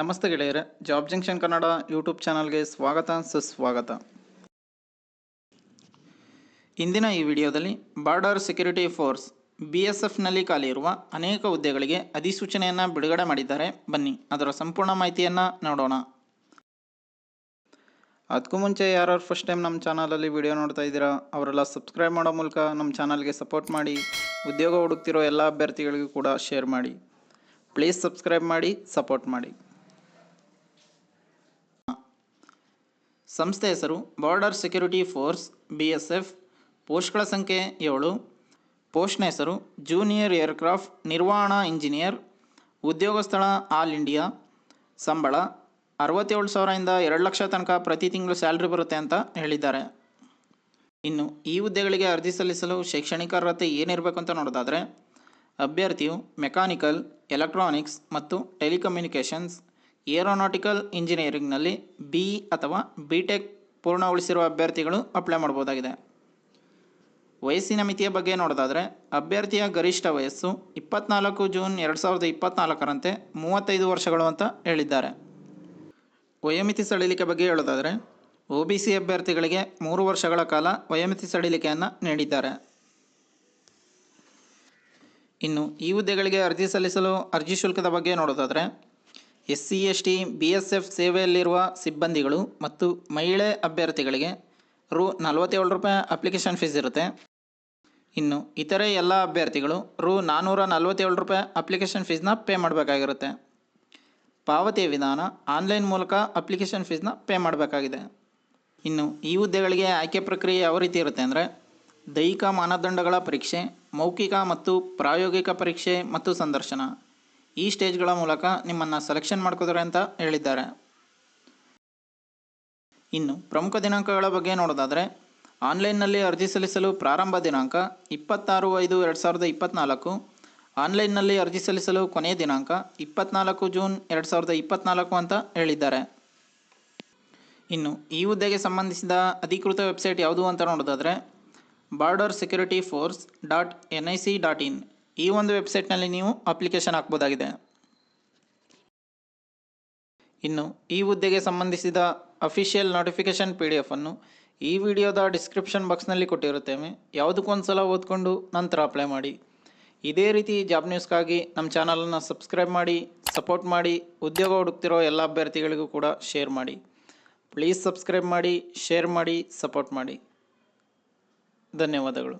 ನಮಸ್ತೆ ಗೆಳೆಯರೆ, job junction Kannada YouTube ಚಾನಲ್ಗೆ ಸ್ವಾಗತ, ಸುಸ್ವಾಗತ. ಇಂದಿನ ಈ ವಿಡಿಯೋದಲ್ಲಿ border security force B S ಎಫ್ನಲ್ಲಿ ಖಾಲಿ ಇರುವ ಅನೇಕ ಹುದ್ದೆಗಳಿಗೆ ಅಧಿಸೂಚನೆಯನ್ನು ಬಿಡುಗಡೆ ಮಾಡಿದ್ದಾರೆ. ಬನ್ನಿ, ಅದರ ಸಂಪೂರ್ಣ ಮಾಹಿತಿಯನ್ನು ನೋಡೋಣ. ಅದಕ್ಕೂ ಮುಂಚೆ ಯಾರು ಫಸ್ಟ್ ಟೈಮ್ ನಮ್ಮ ಚಾನಲಲ್ಲಿ ವಿಡಿಯೋ ನೋಡ್ತಾ ಇದ್ದೀರಾ, ಅವರೆಲ್ಲ ಸಬ್ಸ್ಕ್ರೈಬ್ ಮಾಡೋ ಮೂಲಕ ನಮ್ಮ ಚಾನಲ್ಗೆ ಸಪೋರ್ಟ್ ಮಾಡಿ, ಉದ್ಯೋಗ ಹುಡುಕ್ತಿರೋ ಎಲ್ಲ ಅಭ್ಯರ್ಥಿಗಳಿಗೂ ಕೂಡ ಶೇರ್ ಮಾಡಿ. ಪ್ಲೀಸ್ ಸಬ್ಸ್ಕ್ರೈಬ್ ಮಾಡಿ ಸಪೋರ್ಟ್ ಮಾಡಿ. ಸಂಸ್ಥೆ ಹೆಸರು border security force B S F ಪೋಸ್ಟ್ಗಳ ಸಂಖ್ಯೆ ಏಳು. ಪೋಸ್ಟ್ನ ಹೆಸರು ಜೂನಿಯರ್ ಏರ್ಕ್ರಾಫ್ಟ್ ನಿರ್ವಹಣಾ ಇಂಜಿನಿಯರ್ ಉದ್ಯೋಗ ಸ್ಥಳ ಆಲ್ ಇಂಡಿಯಾ ಸಂಬಳ ಅರವತ್ತೇಳು ಸಾವಿರದಿಂದ ಎರಡು ಲಕ್ಷ ತನಕ ಪ್ರತಿ ತಿಂಗಳು ಸ್ಯಾಲ್ರಿ ಬರುತ್ತೆ ಅಂತ ಹೇಳಿದ್ದಾರೆ. ಇನ್ನು ಈ ಹುದ್ದೆಗಳಿಗೆ ಅರ್ಜಿ ಸಲ್ಲಿಸಲು ಶೈಕ್ಷಣಿಕ ಅರ್ಹತೆ ಏನಿರಬೇಕು ಅಂತ ನೋಡೋದಾದರೆ, ಅಭ್ಯರ್ಥಿಯು ಮೆಕ್ಯಾನಿಕಲ್, ಎಲೆಕ್ಟ್ರಾನಿಕ್ಸ್ ಮತ್ತು ಟೆಲಿಕಮ್ಯುನಿಕೇಷನ್ಸ್ ಏರೋನಾಟಿಕಲ್ ಇಂಜಿನಿಯರಿಂಗ್ನಲ್ಲಿ ಬಿ ಅಥವಾ ಬಿ ಟೆಕ್ ಪೂರ್ಣಗೊಳಿಸಿರುವ ಅಭ್ಯರ್ಥಿಗಳು ಅಪ್ಲೈ ಮಾಡ್ಬೋದಾಗಿದೆ ವಯಸ್ಸಿನ ಮಿತಿಯ ಬಗ್ಗೆ ನೋಡೋದಾದರೆ, ಅಭ್ಯರ್ಥಿಯ ಗರಿಷ್ಠ ವಯಸ್ಸು ಇಪ್ಪತ್ನಾಲ್ಕು ಜೂನ್ ಎರಡು ಸಾವಿರದ ಇಪ್ಪತ್ನಾಲ್ಕರಂತೆ ಮೂವತ್ತೈದು ವರ್ಷಗಳು ಅಂತ ಹೇಳಿದ್ದಾರೆ. ವಯೋಮಿತಿ ಸಡಿಲಿಕೆ ಬಗ್ಗೆ ಹೇಳೋದಾದರೆ, ಒ ಬಿ ಸಿ ಅಭ್ಯರ್ಥಿಗಳಿಗೆ ಮೂರು ವರ್ಷಗಳ ಕಾಲ ವಯೋಮಿತಿ ಸಡಿಲಿಕೆಯನ್ನು ನೀಡಿದ್ದಾರೆ. ಇನ್ನು ಈ ಹುದ್ದೆಗಳಿಗೆ ಅರ್ಜಿ ಸಲ್ಲಿಸಲು ಅರ್ಜಿ ಶುಲ್ಕದ ಬಗ್ಗೆ ನೋಡೋದಾದರೆ S C S T B S F ಸೇವೆಯಲ್ಲಿರುವ ಸಿಬ್ಬಂದಿಗಳು ಮತ್ತು ಮಹಿಳೆ ಅಭ್ಯರ್ಥಿಗಳಿಗೆ ರು ನಲವತ್ತೇಳು ರೂಪಾಯಿ ಅಪ್ಲಿಕೇಶನ್ ಫೀಸ್ ಇರುತ್ತೆ. ಇನ್ನು ಇತರೆ ಎಲ್ಲ ಅಭ್ಯರ್ಥಿಗಳು ರು ನಾನ್ನೂರ ನಲವತ್ತೇಳು ರೂಪಾಯಿ ಅಪ್ಲಿಕೇಶನ್ ಫೀಸ್ನ ಪೇ ಮಾಡಬೇಕಾಗಿರುತ್ತೆ. ಪಾವತಿಯ ವಿಧಾನ ಆನ್ಲೈನ್ ಮೂಲಕ ಅಪ್ಲಿಕೇಶನ್ ಫೀಸ್ನ ಪೇ ಮಾಡಬೇಕಾಗಿದೆ. ಇನ್ನು ಈ ಹುದ್ದೆಗಳಿಗೆ ಆಯ್ಕೆ ಪ್ರಕ್ರಿಯೆ ಯಾವ ರೀತಿ ಇರುತ್ತೆ ಅಂದರೆ ದೈಹಿಕ ಮಾನದಂಡಗಳ ಪರೀಕ್ಷೆ, ಮೌಖಿಕ ಮತ್ತು ಪ್ರಾಯೋಗಿಕ ಪರೀಕ್ಷೆ ಮತ್ತು ಸಂದರ್ಶನ. ಈ ಸ್ಟೇಜ್ಗಳ ಮೂಲಕ ನಿಮ್ಮನ್ನು ಸೆಲೆಕ್ಷನ್ ಮಾಡ್ಕೋತಾರೆ ಅಂತ ಹೇಳಿದ್ದಾರೆ. ಇನ್ನು ಪ್ರಮುಖ ದಿನಾಂಕಗಳ ಬಗ್ಗೆ ನೋಡೋದಾದರೆ, ಆನ್ಲೈನ್ನಲ್ಲಿ ಅರ್ಜಿ ಸಲ್ಲಿಸಲು ಪ್ರಾರಂಭ ದಿನಾಂಕ ಇಪ್ಪತ್ತಾರು ಐದು ಎರಡು ಸಾವಿರದ ಇಪ್ಪತ್ತ್ನಾಲ್ಕು ಆನ್ಲೈನ್ನಲ್ಲಿ ಅರ್ಜಿ ಸಲ್ಲಿಸಲು ಕೊನೆಯ ದಿನಾಂಕ ಇಪ್ಪತ್ನಾಲ್ಕು ಜೂನ್ ಎರಡು ಸಾವಿರದ ಇಪ್ಪತ್ತ್ನಾಲ್ಕು ಅಂತ ಹೇಳಿದ್ದಾರೆ. ಇನ್ನು ಈ ಹುದ್ದೆಗೆ ಸಂಬಂಧಿಸಿದ ಅಧಿಕೃತ ವೆಬ್ಸೈಟ್ ಯಾವುದು ಅಂತ ನೋಡೋದಾದರೆ border security force dot N I C dot in ಈ ಒಂದು ವೆಬ್ಸೈಟ್ನಲ್ಲಿ ನೀವು ಅಪ್ಲಿಕೇಶನ್ ಹಾಕ್ಬೋದಾಗಿದೆ. ಇನ್ನು ಈ ಹುದ್ದೆಗೆ ಸಂಬಂಧಿಸಿದ ಅಫಿಷಿಯಲ್ ನೋಟಿಫಿಕೇಷನ್ ಪಿ ಡಿ ಎಫನ್ನು ಈ ವಿಡಿಯೋದ ಡಿಸ್ಕ್ರಿಪ್ಷನ್ ಬಾಕ್ಸ್ನಲ್ಲಿ ಕೊಟ್ಟಿರುತ್ತೇವೆ. ಯಾವುದಕ್ಕೊಂದು ಸಲ ಓದ್ಕೊಂಡು ನಂತರ ಅಪ್ಲೈ ಮಾಡಿ. ಇದೇ ರೀತಿ ಜಾಬ್ ನ್ಯೂಸ್ಗಾಗಿ ನಮ್ಮ ಚಾನಲನ್ನು ಸಬ್ಸ್ಕ್ರೈಬ್ ಮಾಡಿ, ಸಪೋರ್ಟ್ ಮಾಡಿ, ಉದ್ಯೋಗ ಹುಡುಕ್ತಿರೋ ಎಲ್ಲ ಅಭ್ಯರ್ಥಿಗಳಿಗೂ ಕೂಡ ಶೇರ್ ಮಾಡಿ. ಪ್ಲೀಸ್ ಸಬ್ಸ್ಕ್ರೈಬ್ ಮಾಡಿ, ಶೇರ್ ಮಾಡಿ, ಸಪೋರ್ಟ್ ಮಾಡಿ. ಧನ್ಯವಾದಗಳು.